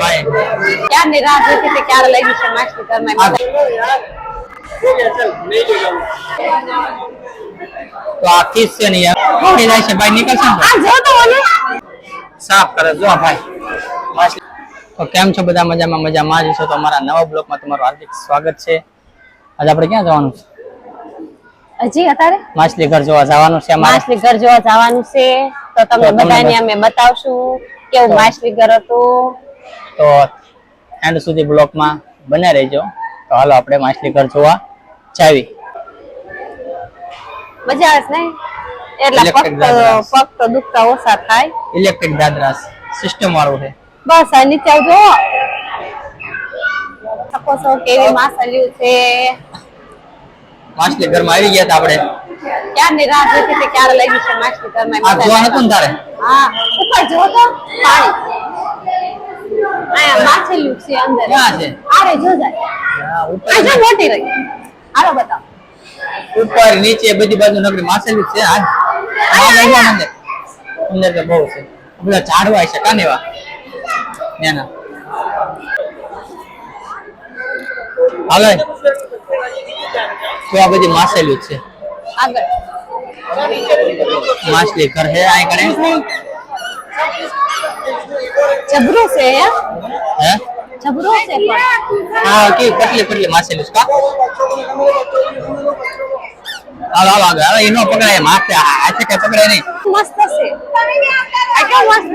ભાઈ. ક્યારની રાહ જોતી હતી? ક્યારે લઈ જશે આ- તો આ કિસ છે ને યાર. થઈ જાય છે? ભાઈ નીકળશે ને આ જો તો ઓલી સાફ કરે જો ભાઈ. માછલી. તો કેમ છો બધા? મજામાં મજામાં. જ છો તો અમારા નવા બ્લોગમાં તમારું હાર્દિક સ્વાગત છે. આજે આપણે ક્યાં જવાનું છે? હજી અત્યારે? માછલી ઘર જોવા જવાનું છે માછલી ઘર જોવા જવાનું છે. તો તમને બધાને અમે બતાવશું કેવું માછલી ઘર હતું. તો એન્ડ સુધી બ્લોકમાં બને રહેજો. તો હાલો આપણે માછલી ઘર જોવા જાવી. મજા આવે ને? એટલે પગ તો દુખતા ઓછા થાય. ઇલેક્ટ્રિક દાદરાસ. સિસ્ટમ વાળું છે. બસ આ નીચે આવજો. શકો છો કેવી માછલીઓ છે. માછલી ઘરમાં આવી ગયા હતા આપણે. ક્યારની રાહ જોતી હતી? ક્યારે લાગી છે માછલી ઘરમાં? આ જોવા હતું ને તારે? હા ઉપર જો તો. પાણી. આયા માછલીઓ છે અંદર. ક્યાં છે? આરે જો જાય. આ ઉપર જો મોટી રહી. હાલો બતાવો. ઉપર નીચે બધી બાજુ નગરી માછલી છે આ આ લઈ અંદર. અંદર તો બહુ છે. બધા ઝાડવા છે કાનેવા એના હાલો. તો આ બધી માછલી છે. આગળ. માછલી ઘર છે આ કણે જબરું છે હે? હે? જબરું છે હા કે કેટલી કેટલી માછલી છે કા? હાલો હાલો આગળ એનો પકડાય માથે હાથે કઈ પકડાય નહીં. મસ્ત છે. આ મસ્ત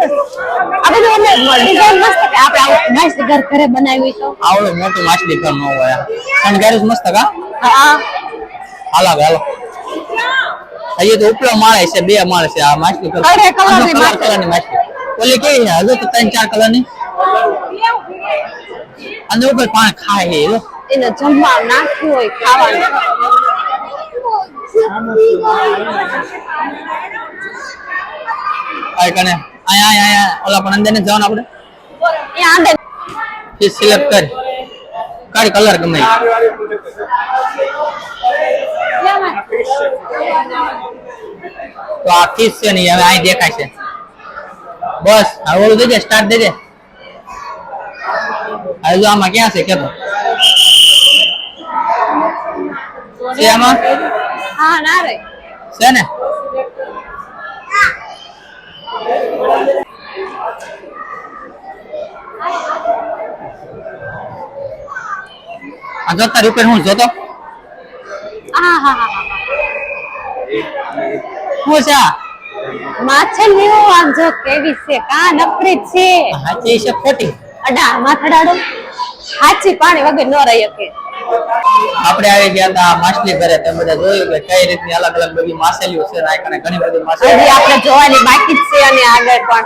આ બધું એટલે ડિઝાઇન મસ્ત કે આપણે આવું મસ્ત ઘર ઘરે બનાવી તો આવડું મોટું માછલી ઘર ન હોય. અને ગેરેજ મસ્ત કા? હા હાલો આગળ હાલો. હજી તો ઉપલો માળે છે બે માળે છે આ માછલી ઘર. ની કલર કલરની માછલી. ઓલી કેવી હજુ તો ત્રણ ચાર કલરની. અને ઉપર પાણી ખાય છે એને જમવા નાખ્યું હોય ખાવાનું. આયા આયા આયા. ઓલા પણ અંદર ને જવાનું આપણે. એ સિલેક્ટ કર. કાઢ કલર ગમે. તો આ કિસ છે ને હવે અહીં દેખાય છે. બસ ઓલું દેજે સ્ટાર્ટ દેજે હવે જો આમાં ક્યાં છે કેતો? છે આમાં? હા ના રે. છે ને? આ જોતા રૂપે હું જોતો? હા હા હા હા શું છે આ? માછલીઓ આમ જો કેવી છે? કા નકરી છે. હાચી છે ખોટી. અડા માથડાડો હાચી પાણી વગર ન રહી શકે. આપણે આવી ગયા હતા માછલી ઘરે તમે બધા જોયું કે કઈ રીતની અલગ અલગ બધી માછલીઓ છે ને કને ઘણી બધી માછલી હજી આપણે જોવાની બાકી જ છે અને આગળ પણ.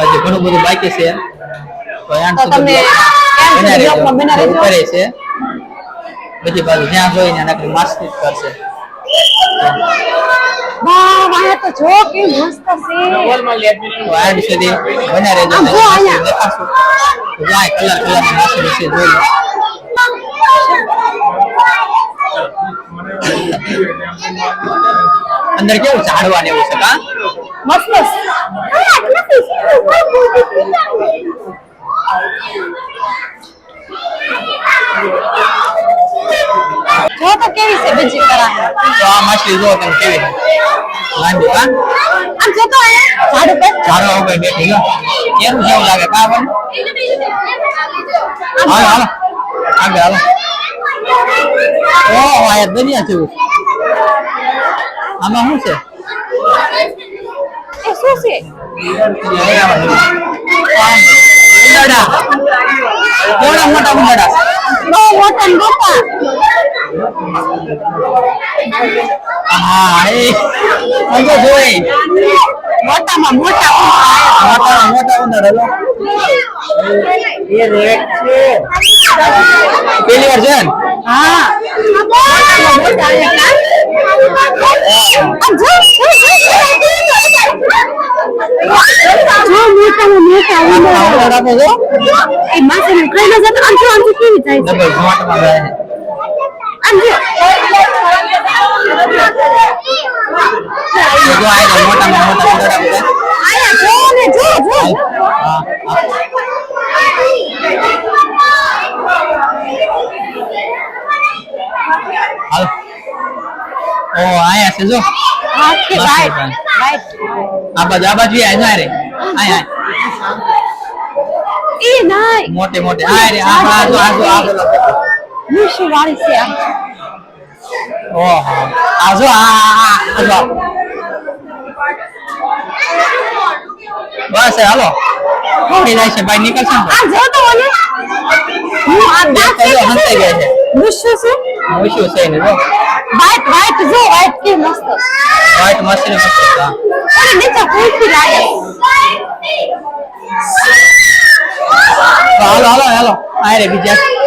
હજી ઘણું બધું બાકી છે. તો એમ તો તમને એમ. બ્લોગમાં બના રહેજો. કરે છે. બધી બાજુ જ્યાં જોઈને નકરી માછલી કરશે. વાહ વાહ તો જો કેવી મસ્ત છે. તો એન્ડ સુધી બના રહેજો. આમ જો માછલી અહીંયા. દેખાડશું. કલર કલરની છે જોઈ અંદર કેવું ઝાડવા ને એવું છે કા મસ્ત જો તો કેવી છે બીજી કરા તો આ માછલી જો તમે કેવી છે. લાંબી હા? આમ જો તો એ ઝાડ ઉપર? ઝાડ ઉપર બેઠી ગયો કેવું જેવું લાગે? કા બન હાલો હાલો. આગળ હાલો. ઓ આ દુનિયા જેવું છે. આમાં શું છે? એ શું છે કેવડા મોટા ઉંદરડા બહુ મોટા ને મોટા હા એ સમજો જોઈ મોટામાં મોટા મોટા મોટા ઉંદર હલો. પેલી વાર છે હા. એ ખાઈ ન જતો આમ જો કેવી જાય છે. છે જો આ બાજુ આ બાજુ આય ના રે આય આય એ નાય મોટે મોટે આય રે આ આ આ વાળી છે. આમ ઓહો. આ જો આ આ આ બસ હાલો. થઈ જાય છે ભાઈ નીકળશે આ જો તો ઓલે હું આ દાંત હંતાઈ ગયા છે. મૂછું છે મૂછ્યું છે ને જો. વાઈટ વાઈટ જો વાઈટ કે મસ્ત. વાઈટ મસ્ત ને મસ્ત હા. અરે નીચે કુલ્ફી લાગે. તો હાલો હાલો હાલો. આ રે બીજા.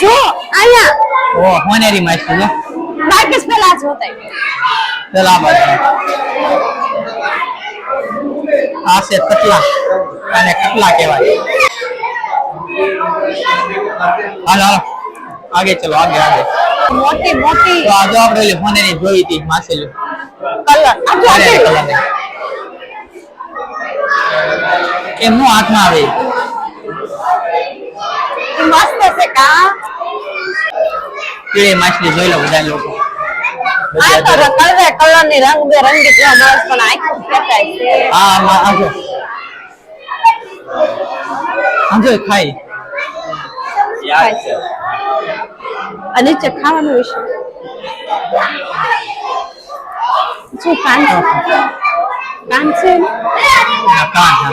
જો અહીંયા ઓ હોનેરી માસ્ટર જો. બાકી પેલા જોતા પેલા આ બાજુ આ છે કટલા અને કટલા કહેવાય. હાલો હાલો. આગે ચલો આગે આગે. મોટી મોટી. તો આજે આપણે ઓલી હોનેરી જોઈ હતી માછલી. કલર. આ જો આ કલર એમનું હાથમાં આવે. મસ્ત છે કા કીડે માછલી જોઈ લો બધા લોકો. આ તો કલર કલરની રંગ બેરંગી કેવા મસ્ત પણ આખું ફેંકાય છે. આ આમાં આજો આજો ખાઈ. યાર ખાઈ અને ચખાવાનું ખાવાનું વિશે. શું કાન કાન છે? કાન હા.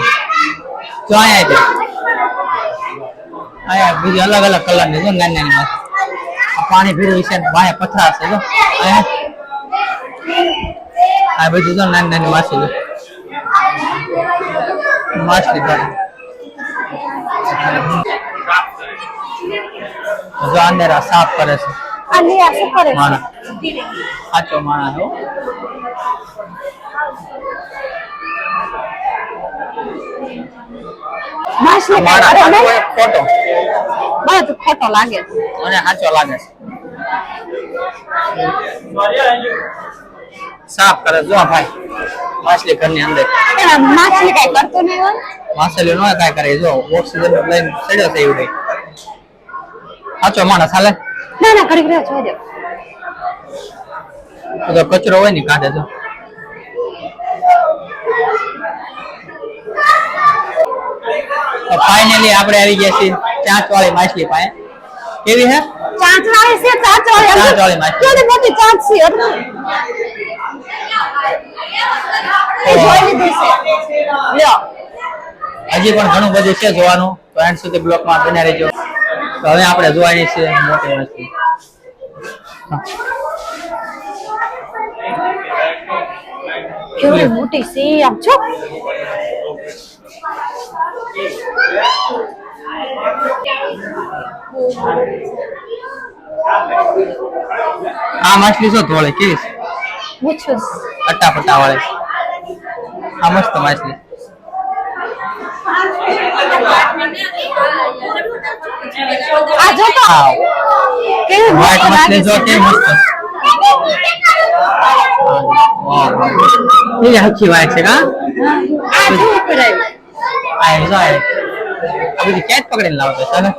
જો આયા આયા બીજી અલગ અલગ કલરની જો નાની નાની માછલી આ પાણી ભીરું છે વાયા પથરા છે જો. આ બધું જો નાની નાની માછલી માછલી ઘર જો અંદર સાફ કરે છે? માણસ સાચો માણસ માછલી માણસ ખોટો. મને ખોટો લાગે. છે. મને સાચો લાગે છે. સાફ કરે જો ભાઈ. માછલી ઘરની અંદર. માછલી કઈ કરતો નહીં હોય? માછલી નો કઈ કરે જો ઓક્સિજન લઈને ચડ્યો છે એવું સાચો માણસ હાલે. ના ના કરી રહ્યો છો કચરો હોય ને કાઢે જો. ફાઇનલી આપણે આવી ગયા છીએ ચાંચ વાળી માછલી પાસે. કેવી હે? ચાંચ વાળી છે ચાંચ વાળી ચાંચ વાળી માછલી. કેવી મોટી ચાંચ છે હજી? પણ ઘણું બધું છે જોવાનું. તો એન્ડ સુધી બ્લોકમાં બન્યા રહેજો. તો હવે આપણે જોવાની છે મોટી માછલી. કેવી મોટી છે આમ છો આ માછલી શું ધોળે કેવી છે? પટ્ટા વાળી. આ મસ્ત માછલી. આ જો તો કેવી વ્હાઈટ માછલી જો કે મસ્ત. કેવી વાય છે કા? આ જો આ જો આ બધી ક્યાં પકડીને લાવતો છે ને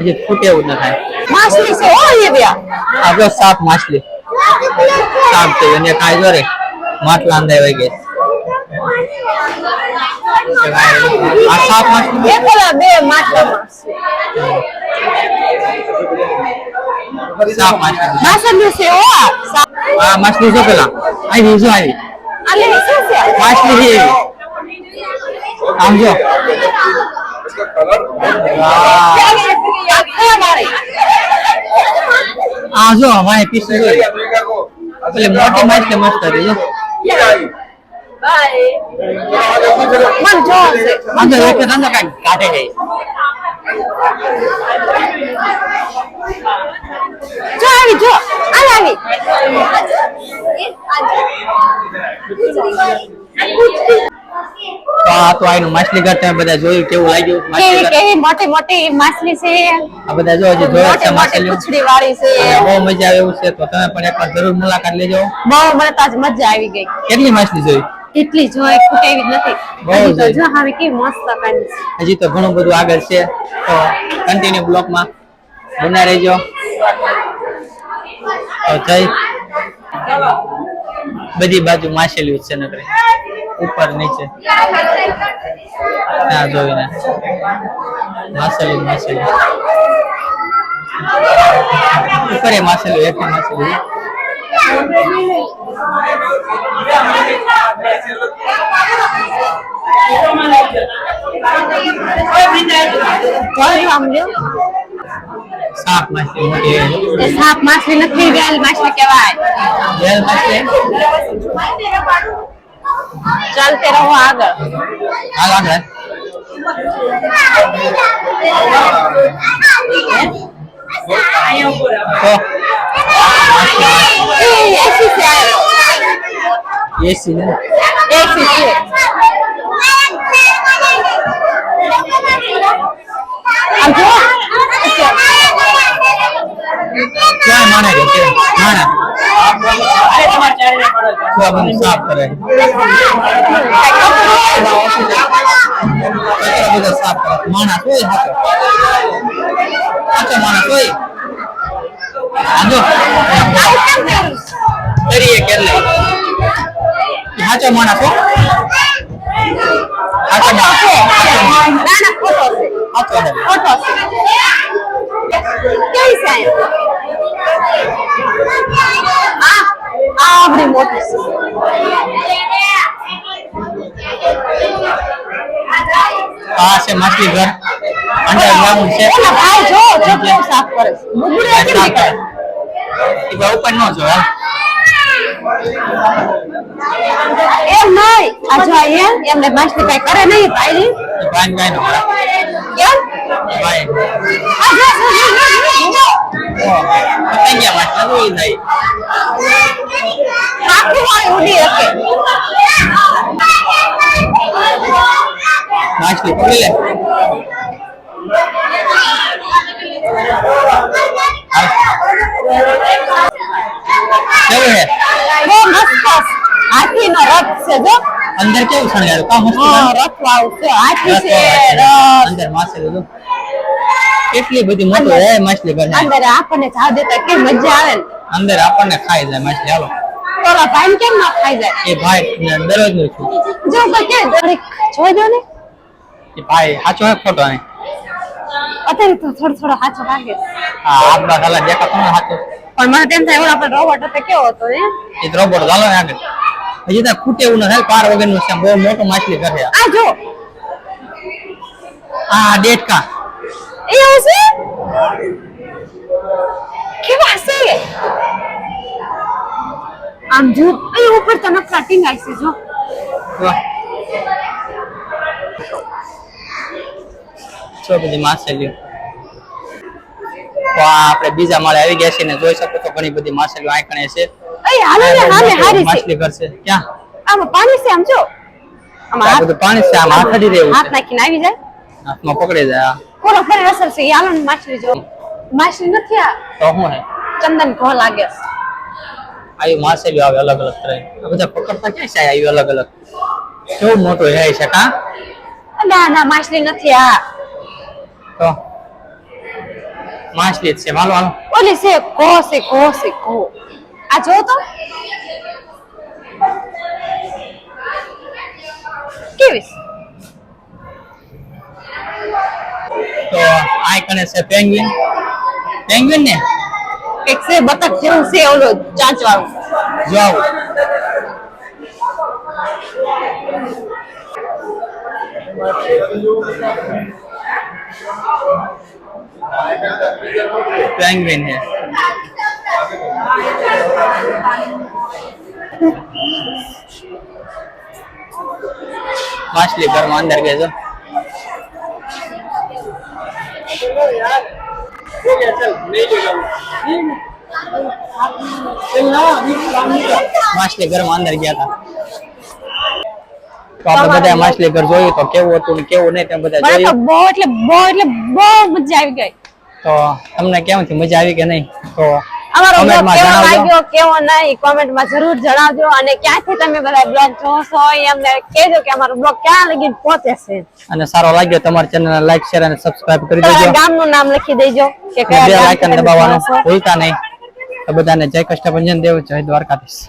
હજી ફૂટે એવું ના થાય. માછલી છે ઓ એ બે. આ જો સાપ માછલી. સાપ છે એને કાઈ જો માટલા અંદર વહી ગઈ આ સાપ માછલી બે પેલા બે માટલામાં છે સાપ માછલી. માછલી છે ઓ આ માછલી પેલા. આવી જો આવી આ લે શું છે? માછલી છે આમ જો. વાહ. कलर આ જો વાય પીસ જો એટલે મોટી માછલી મસ્ત હતી જો મન જો છે અંદર વેઠે ધંધો કાંઈક કાઢે છે જો આવી જો આ આવી તો આ તો આનું માછલી ઘર તમે બધા જોયું કેવું લાગ્યું? માછલી કેવી? મોટી મોટી માછલી છે. આ બધા જો હજી જોયા છે મોટી મોટી વાળી છે. બહુ મજા આવે એવું છે તો તમે પણ એકવાર જરૂર મુલાકાત લેજો. બહુ મને તો આજ મજા આવી ગઈ. કેટલી માછલી જોઈ? એટલી જોઈ ખૂટે એવી જ નથી. બહુ તો જો હવે કે મસ્ત કાઢી હજી તો ઘણું બધું આગળ છે. તો કન્ટિન્યુ બ્લોકમાં બના રહેજો. તો જઈ બધી બાજુ માછલીઓ છે નકરી. ઉપર નીચે. ત્યાં જોઈને માછલી માછલી. ઉપર એ માછલી. એક માછલી આમ લ્યો. સાપ માછલી મોટી એ સાપ માછલી નથી વેલ માછલી કહેવાય વેલ માછલી ચાલતે રહો આગળ હાલ આગળ તો એ એસી છે એસી ને એસી છે આમ જો ક્યાં માણે કે માણા. સાફ કરે સાફ કરે માણા કોઈ હાચો. માણા કોઈ આજો કરીએ કેટલે? હાચો માણા કો હાચો માણા. ના ના ખોટો છે. કેવી છે? આ આ આપણી મોટી આ છે માછલી ઘર. અંડરગ્રાઉન્ડ છે છે. ઓલા ભાઈ જો જો કેવું સાફ કરે છે. કેમ નીકળે એ બહુ પણ ન જો એમ નહીં. આ જો અહીંયા એમને માસ્ટર કઈ કરે નહીં ભાઈ ભાઈ ભાઈ નો કેમ ભાઈ આ જો. પતંગ ગયા નહીં આખું વાળી ઉડી શકે લે કેવું હે બહુ મસ્ત હાથીનો રથ છે જો અંદર કેવું શણગાર્યું? કા મસ્ત હા? રથ છે. હાથી છે. રથ અંદર માછલી જો કેટલી બધી મોટું હે માછલી ઘર અંદર આપણને જાવ દેતા કે મજા આવે અંદર આપણને ખાઈ જાય માછલી હાલો. તોરા ભાઈ કેમ ના ખાઈ જાય? એ ભાઈ દરરોજનું છું. જો કે દરેક દો ને. એ ભાઈ સાચો હે ખોટો હે? અત્યારે તો થોડો થોડો હાચો લાગે. હા આપડા ખાલા દેખાતો ને સાચો પણ મને તેમ થાય ઓલા પણ રોબોટ હતો કેવો હતો એ? રોબોટ ચાલો ને આગળ. હજી ત્યાં ખૂટે એવું ન થાય પાર વગરનું છે. બહુ મોટું માછલી કરે આ. જો. આ ડેટકા એ આવશે કેવા છે આમ જો એ ઉપર તો નકરા આવી છે જો. છો બધી માછલીઓ. આપણે બીજા માળે આવી ગયા છે ને જોઈ શકો તો ઘણી બધી માછલીઓ આંકણે છે. એ હાલો ને હારી છે. માછલી છે. ક્યાં? આમાં પાણી છે આમ જો. આમાં હાથ બધું પાણી છે આમ હાથ અડી રહ્યું હાથ નાખીને આવી જાય. હાથમાં પકડી જાય કોરો ફરી અસર છે. હાલો ને માછલી જો. માછલી નથી આ. તો શું હે? ચંદન ઘો લાગે છે. આવી અલગ અલગ તરહ આ બધા પકડતા ક્યાં છે? આવી અલગ અલગ. કેવું મોટું હે છે કા ના ના માછલી નથી આ. તો? માછલી છે. હાલો હાલો. ઓલી છે ઘો છે ઘો છે ઘો. આ જો તો કેવી છે? તો આ કણે છે પેંગ્વિન પેંગ્વિન ને એક છે બતક જેવું છે ઓલો ચાંચ વાળું જો આવું પેંગ્વિન है। માછલી ઘરમાં અંદર છે માછલી ઘરમાં અંદર ગયા હતા. તો આપણે બધા માછલી ઘર જોયું તો કેવું હતું ને કેવું નહીં તેમ બધા જોયું. બહુ એટલે બહુ એટલે બહુ મજા આવી ગઈ. તો તમને કેમ મજા આવી કે નહીં? તો અમારો બ્લોગ કેવો લાગ્યો કેવો નહીં કોમેન્ટમાં જરૂર જણાવજો. અને ક્યાંથી તમે બધા બ્લોગ એ અમને કહેજો કે અમારો બ્લોગ ક્યાં લગી પહોંચે છે. અને સારો લાગ્યો તમારી ચેનલ લાઈક શેર અને સબસ્ક્રાઇબ કરી દેજો. ગામનું નામ લખી દેજો કે કયા તમે દબાવવાનું ભૂલતા નહીં. તો બધાને જય કષ્ટભંજન દેવ જય દ્વારકાધીશ.